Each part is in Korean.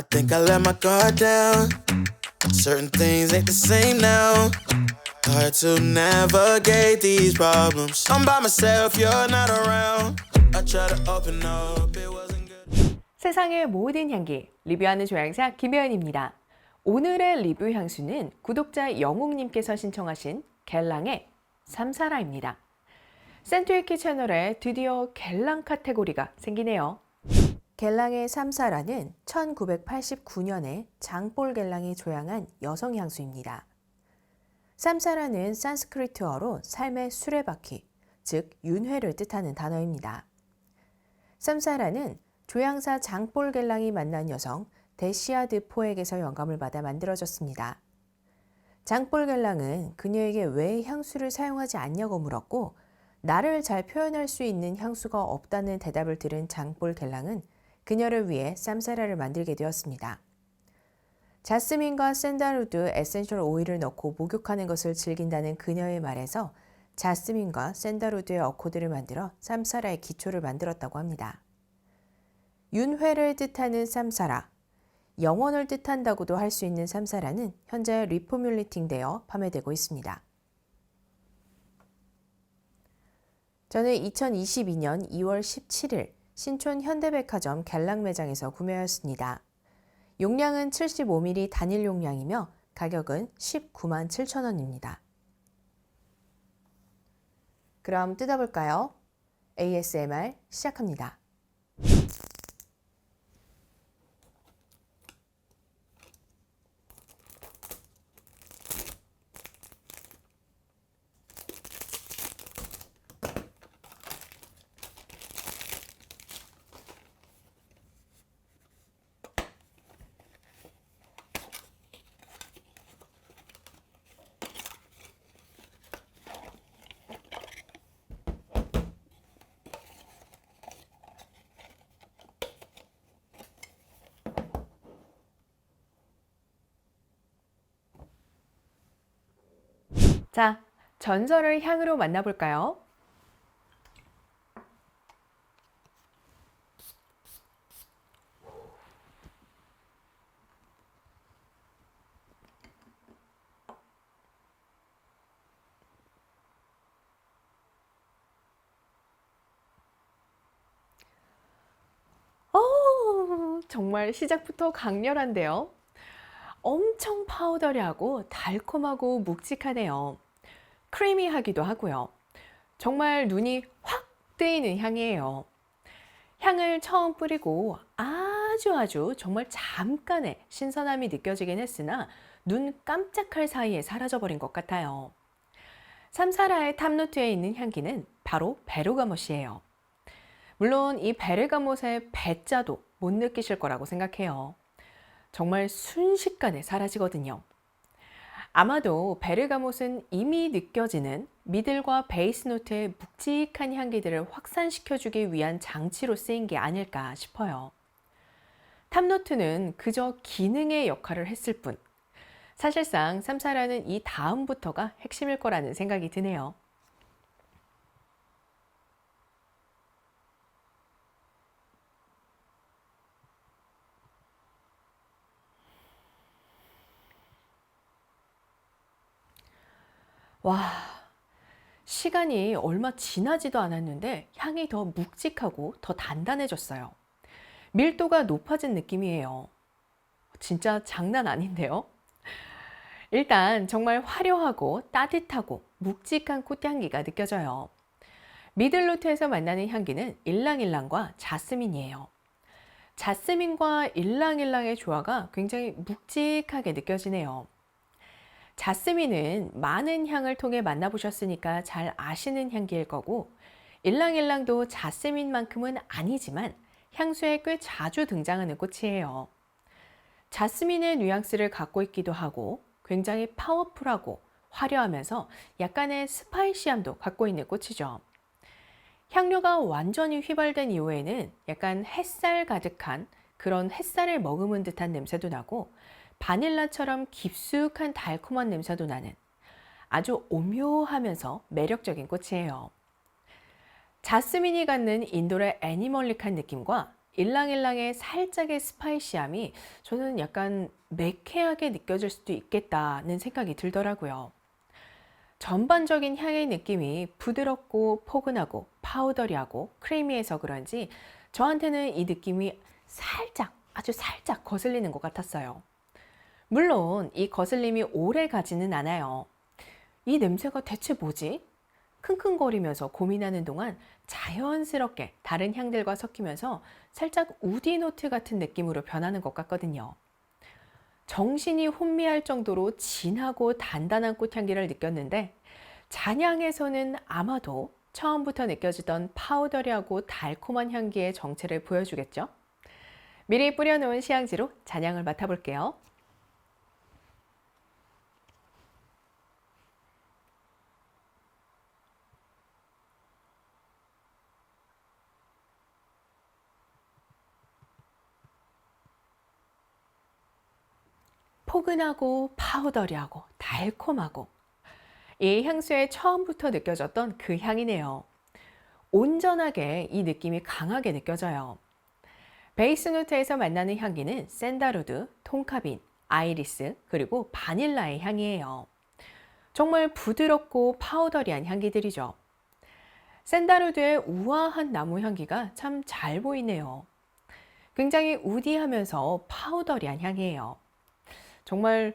I think I let my guard down. Certain things ain't the same now. Hard to navigate these problems. I'm by myself, you're not around. I try to open up, it wasn't good. 세상의 모든 향기 리뷰하는 조향사 김혜연입니다. 오늘의 리뷰 향수는 구독자 영웅님께서 신청하신 갤랑의 삼사라입니다. 센트위키 채널에 드디어 갤랑 카테고리가 생기네요. 갤랑의 삼사라는 1989년에 장볼 갤랑이 조향한 여성 향수입니다. 삼사라는 산스크리트어로 삶의 수레바퀴, 즉 윤회를 뜻하는 단어입니다. 삼사라는 조향사 장볼 갤랑이 만난 여성 데시아 드 포에게서 영감을 받아 만들어졌습니다. 장볼 갤랑은 그녀에게 왜 향수를 사용하지 않냐고 물었고 나를 잘 표현할 수 있는 향수가 없다는 대답을 들은 장볼 갤랑은 그녀를 위해 쌈사라를 만들게 되었습니다. 자스민과 샌달우드 에센셜 오일을 넣고 목욕하는 것을 즐긴다는 그녀의 말에서 자스민과 샌달우드의 어코드를 만들어 쌈사라의 기초를 만들었다고 합니다. 윤회를 뜻하는 쌈사라, 영원을 뜻한다고도 할 수 있는 쌈사라는 현재 리포뮬리팅되어 판매되고 있습니다. 저는 2022년 2월 17일 신촌 현대백화점 갤랑 매장에서 구매하였습니다. 용량은 75ml 단일 용량이며 가격은 19만 7천 원입니다. 그럼 뜯어볼까요? ASMR 시작합니다. 자, 전설을 향으로 만나볼까요? 어, 정말 시작부터 강렬한데요. 엄청 파우더리하고 달콤하고 묵직하네요. 크리미하기도 하고요. 정말 눈이 확 뜨이는 향이에요. 향을 처음 뿌리고 아주 아주 정말 잠깐의 신선함이 느껴지긴 했으나 눈 깜짝할 사이에 사라져버린 것 같아요. 삼사라의 탑노트에 있는 향기는 바로 베르가못이에요. 물론 이 베르가못의 배자도 못 느끼실 거라고 생각해요. 정말 순식간에 사라지거든요. 아마도 베르가못은 이미 느껴지는 미들과 베이스 노트의 묵직한 향기들을 확산시켜주기 위한 장치로 쓰인 게 아닐까 싶어요. 탑노트는 그저 기능의 역할을 했을 뿐, 사실상 삼사라는 이 다음부터가 핵심일 거라는 생각이 드네요. 와, 시간이 얼마 지나지도 않았는데 향이 더 묵직하고 더 단단해졌어요. 밀도가 높아진 느낌이에요. 진짜 장난 아닌데요? 일단 정말 화려하고 따뜻하고 묵직한 꽃향기가 느껴져요. 미들노트에서 만나는 향기는 일랑일랑과 자스민이에요. 자스민과 일랑일랑의 조화가 굉장히 묵직하게 느껴지네요. 자스민은 많은 향을 통해 만나보셨으니까 잘 아시는 향기일 거고, 일랑일랑도 자스민만큼은 아니지만 향수에 꽤 자주 등장하는 꽃이에요. 자스민의 뉘앙스를 갖고 있기도 하고, 굉장히 파워풀하고 화려하면서 약간의 스파이시함도 갖고 있는 꽃이죠. 향료가 완전히 휘발된 이후에는 약간 햇살 가득한 그런 햇살을 머금은 듯한 냄새도 나고 바닐라처럼 깊숙한 달콤한 냄새도 나는 아주 오묘하면서 매력적인 꽃이에요. 자스민이 갖는 인도의 애니멀릭한 느낌과 일랑일랑의 살짝의 스파이시함이 저는 약간 매캐하게 느껴질 수도 있겠다는 생각이 들더라고요. 전반적인 향의 느낌이 부드럽고 포근하고 파우더리하고 크리미해서 그런지 저한테는 이 느낌이 살짝, 아주 살짝 거슬리는 것 같았어요. 물론 이 거슬림이 오래 가지는 않아요. 이 냄새가 대체 뭐지? 킁킁거리면서 고민하는 동안 자연스럽게 다른 향들과 섞이면서 살짝 우디노트 같은 느낌으로 변하는 것 같거든요. 정신이 혼미할 정도로 진하고 단단한 꽃향기를 느꼈는데 잔향에서는 아마도 처음부터 느껴지던 파우더리하고 달콤한 향기의 정체를 보여주겠죠? 미리 뿌려놓은 시향지로 잔향을 맡아볼게요. 포근하고 파우더리하고 달콤하고 이 향수에 처음부터 느껴졌던 그 향이네요. 온전하게 이 느낌이 강하게 느껴져요. 베이스 노트에서 만나는 향기는 샌다루드, 통카빈, 아이리스, 그리고 바닐라의 향이에요. 정말 부드럽고 파우더리한 향기들이죠. 샌다루드의 우아한 나무 향기가 참 잘 보이네요. 굉장히 우디하면서 파우더리한 향이에요. 정말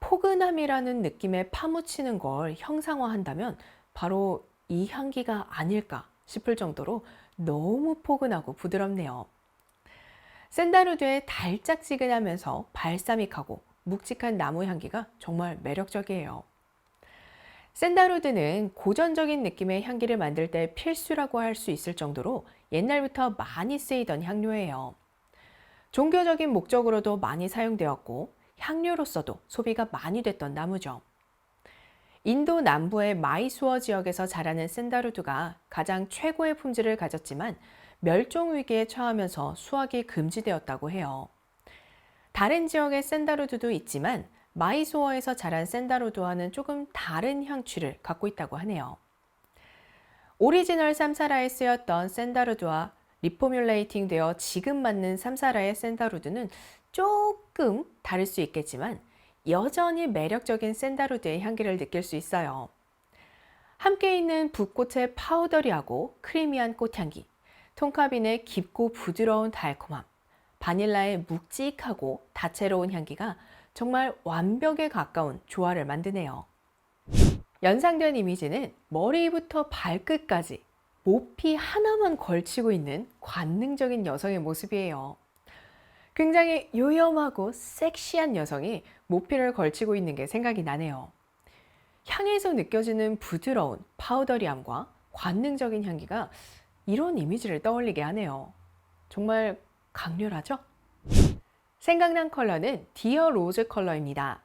포근함이라는 느낌에 파묻히는 걸 형상화한다면 바로 이 향기가 아닐까 싶을 정도로 너무 포근하고 부드럽네요. 샌다루드의 달짝지근하면서 발사믹하고 묵직한 나무 향기가 정말 매력적이에요. 샌다루드는 고전적인 느낌의 향기를 만들 때 필수라고 할 수 있을 정도로 옛날부터 많이 쓰이던 향료예요. 종교적인 목적으로도 많이 사용되었고 향료로서도 소비가 많이 됐던 나무죠. 인도 남부의 마이수어 지역에서 자라는 샌다루드가 가장 최고의 품질을 가졌지만 멸종 위기에 처하면서 수확이 금지되었다고 해요. 다른 지역의 샌다루드도 있지만 마이소어에서 자란 샌다루드와는 조금 다른 향취를 갖고 있다고 하네요. 오리지널 삼사라에 쓰였던 샌다루드와 리포뮬레이팅 되어 지금 맞는 삼사라의 샌다루드는 조금 다를 수 있겠지만 여전히 매력적인 샌다루드의 향기를 느낄 수 있어요. 함께 있는 붓꽃의 파우더리하고 크리미한 꽃향기, 통카빈의 깊고 부드러운 달콤함, 바닐라의 묵직하고 다채로운 향기가 정말 완벽에 가까운 조화를 만드네요. 연상된 이미지는 머리부터 발끝까지 모피 하나만 걸치고 있는 관능적인 여성의 모습이에요. 굉장히 요염하고 섹시한 여성이 모피를 걸치고 있는 게 생각이 나네요. 향에서 느껴지는 부드러운 파우더리함과 관능적인 향기가 이런 이미지를 떠올리게 하네요. 정말 강렬하죠? 생각난 컬러는 디어 로즈 컬러입니다.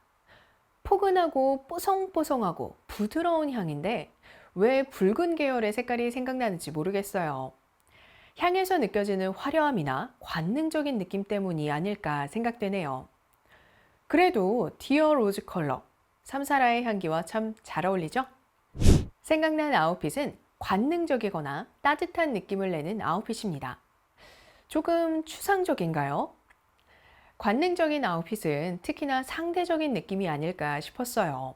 포근하고 뽀송뽀송하고 부드러운 향인데 왜 붉은 계열의 색깔이 생각나는지 모르겠어요. 향에서 느껴지는 화려함이나 관능적인 느낌 때문이 아닐까 생각되네요. 그래도 디어 로즈 컬러, 삼사라의 향기와 참 잘 어울리죠? 생각난 아웃핏은 관능적이거나 따뜻한 느낌을 내는 아웃핏입니다. 조금 추상적인가요? 관능적인 아웃핏은 특히나 상대적인 느낌이 아닐까 싶었어요.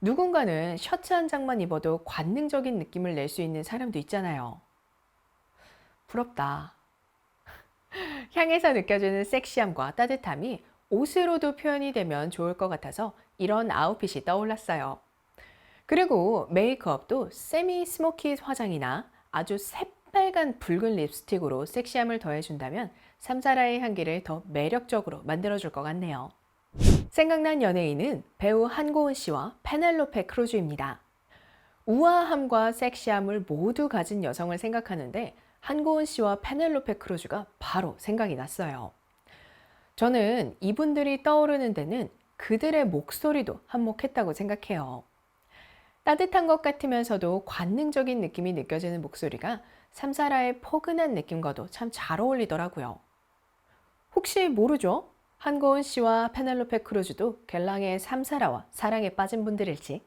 누군가는 셔츠 한 장만 입어도 관능적인 느낌을 낼 수 있는 사람도 있잖아요. 부럽다. 향에서 느껴지는 섹시함과 따뜻함이 옷으로도 표현이 되면 좋을 것 같아서 이런 아웃핏이 떠올랐어요. 그리고 메이크업도 세미 스모키 화장이나 아주 새빨간 붉은 립스틱으로 섹시함을 더해준다면 삼사라의 향기를 더 매력적으로 만들어줄 것 같네요. 생각난 연예인은 배우 한고은 씨와 페넬로페 크루즈입니다. 우아함과 섹시함을 모두 가진 여성을 생각하는데 한고은 씨와 페넬로페 크루즈가 바로 생각이 났어요. 저는 이분들이 떠오르는 데는 그들의 목소리도 한몫했다고 생각해요. 따뜻한 것 같으면서도 관능적인 느낌이 느껴지는 목소리가 삼사라의 포근한 느낌과도 참 잘 어울리더라고요. 혹시 모르죠? 한고은 씨와 페넬로페 크루즈도 갤랑의 삼사라와 사랑에 빠진 분들일지.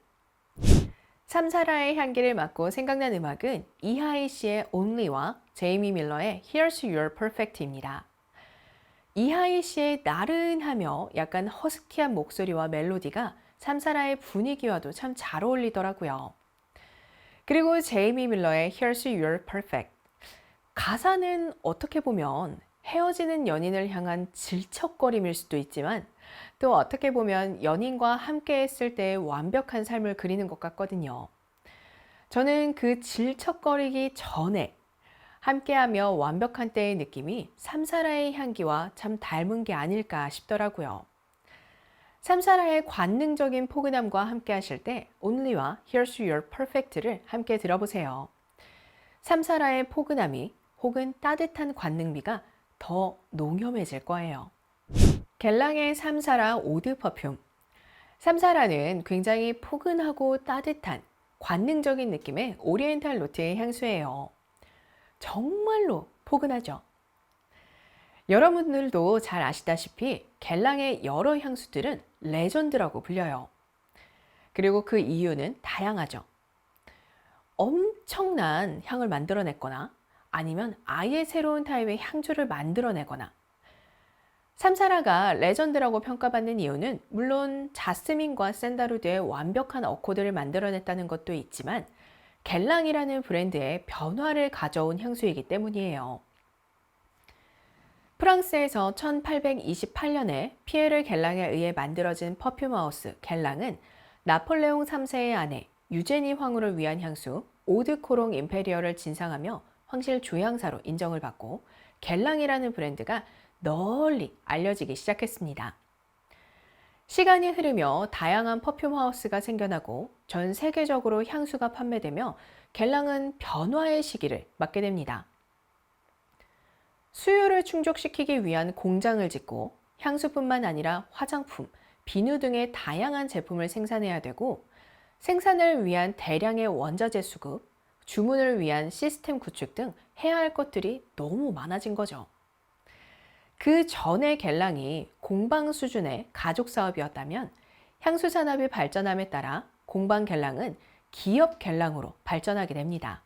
삼사라의 향기를 맡고 생각난 음악은 이하이 씨의 Only와 제이미 밀러의 Here's Your Perfect입니다. 이하이 씨의 나른하며 약간 허스키한 목소리와 멜로디가 삼사라의 분위기와도 참 잘 어울리더라고요. 그리고 제이미 밀러의 Here's Your Perfect. 가사는 어떻게 보면 헤어지는 연인을 향한 질척거림일 수도 있지만 또 어떻게 보면 연인과 함께 했을 때의 완벽한 삶을 그리는 것 같거든요. 저는 그 질척거리기 전에 함께하며 완벽한 때의 느낌이 삼사라의 향기와 참 닮은 게 아닐까 싶더라고요. 삼사라의 관능적인 포근함과 함께 하실 때 Only와 Here's Your Perfect를 함께 들어보세요. 삼사라의 포근함이 혹은 따뜻한 관능미가 더 농염해질 거예요. 겔랑의 삼사라 오드 퍼퓸. 삼사라는 굉장히 포근하고 따뜻한 관능적인 느낌의 오리엔탈 노트의 향수예요. 정말로 포근하죠. 여러분들도 잘 아시다시피 겔랑의 여러 향수들은 레전드라고 불려요. 그리고 그 이유는 다양하죠. 엄청난 향을 만들어냈거나 아니면 아예 새로운 타입의 향주를 만들어내거나 삼사라가 레전드라고 평가받는 이유는 물론 자스민과 샌다루드의 완벽한 어코드를 만들어냈다는 것도 있지만 갤랑이라는 브랜드의 변화를 가져온 향수이기 때문이에요. 프랑스에서 1828년에 피에르 갤랑에 의해 만들어진 퍼퓸하우스 갤랑은 나폴레옹 3세의 아내 유제니 황후를 위한 향수 오드 코롱 임페리얼을 진상하며 황실 조향사로 인정을 받고 갤랑이라는 브랜드가 널리 알려지기 시작했습니다. 시간이 흐르며 다양한 퍼퓸 하우스가 생겨나고 전 세계적으로 향수가 판매되며 갤랑은 변화의 시기를 맞게 됩니다. 수요를 충족시키기 위한 공장을 짓고 향수뿐만 아니라 화장품, 비누 등의 다양한 제품을 생산해야 되고 생산을 위한 대량의 원자재 수급, 주문을 위한 시스템 구축 등 해야 할 것들이 너무 많아진 거죠. 그 전의 갤랑이 공방 수준의 가족 사업이었다면 향수 산업이 발전함에 따라 공방 갤랑은 기업 갤랑으로 발전하게 됩니다.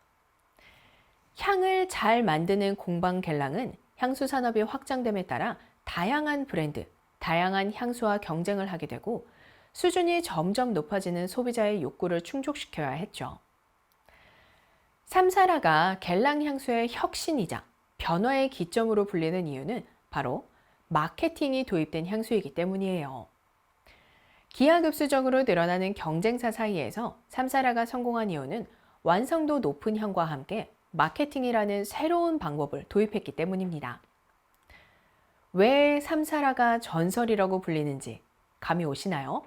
향을 잘 만드는 공방 갤랑은 향수 산업이 확장됨에 따라 다양한 브랜드, 다양한 향수와 경쟁을 하게 되고 수준이 점점 높아지는 소비자의 욕구를 충족시켜야 했죠. 삼사라가 갤랑 향수의 혁신이자 변화의 기점으로 불리는 이유는 바로 마케팅이 도입된 향수이기 때문이에요. 기하급수적으로 늘어나는 경쟁사 사이에서 삼사라가 성공한 이유는 완성도 높은 향과 함께 마케팅이라는 새로운 방법을 도입했기 때문입니다. 왜 삼사라가 전설이라고 불리는지 감이 오시나요?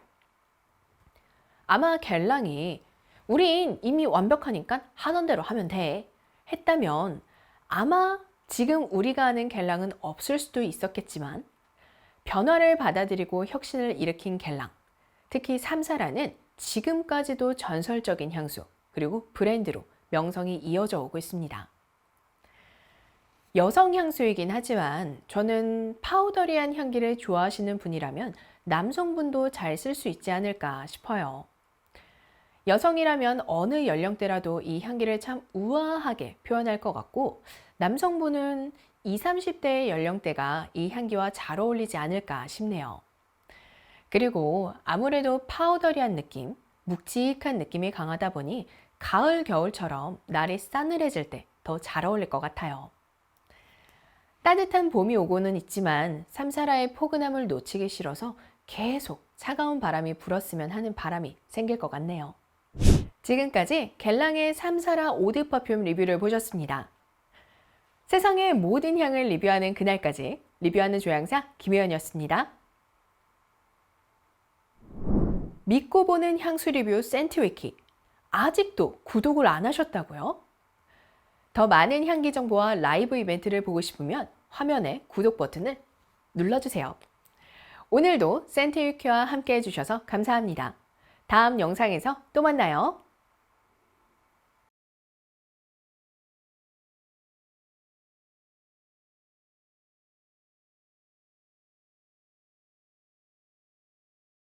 아마 갤랑이 우린 이미 완벽하니까 하던 대로 하면 돼 했다면 아마 지금 우리가 아는 갤랑은 없을 수도 있었겠지만 변화를 받아들이고 혁신을 일으킨 갤랑, 특히 삼사라는 지금까지도 전설적인 향수 그리고 브랜드로 명성이 이어져 오고 있습니다. 여성 향수이긴 하지만 저는 파우더리한 향기를 좋아하시는 분이라면 남성분도 잘 쓸 수 있지 않을까 싶어요. 여성이라면 어느 연령대라도 이 향기를 참 우아하게 표현할 것 같고 남성분은 20, 30대의 연령대가 이 향기와 잘 어울리지 않을까 싶네요. 그리고 아무래도 파우더리한 느낌, 묵직한 느낌이 강하다 보니 가을, 겨울처럼 날이 싸늘해질 때 더 잘 어울릴 것 같아요. 따뜻한 봄이 오고는 있지만 삼사라의 포근함을 놓치기 싫어서 계속 차가운 바람이 불었으면 하는 바람이 생길 것 같네요. 지금까지 갤랑의 삼사라 오드 퍼퓸 리뷰를 보셨습니다. 세상의 모든 향을 리뷰하는 그날까지 리뷰하는 조향사 김혜연이었습니다. 믿고 보는 향수 리뷰 센트위키 아직도 구독을 안 하셨다고요? 더 많은 향기 정보와 라이브 이벤트를 보고 싶으면 화면에 구독 버튼을 눌러주세요. 오늘도 센트위키와 함께 해주셔서 감사합니다. 다음 영상에서 또 만나요.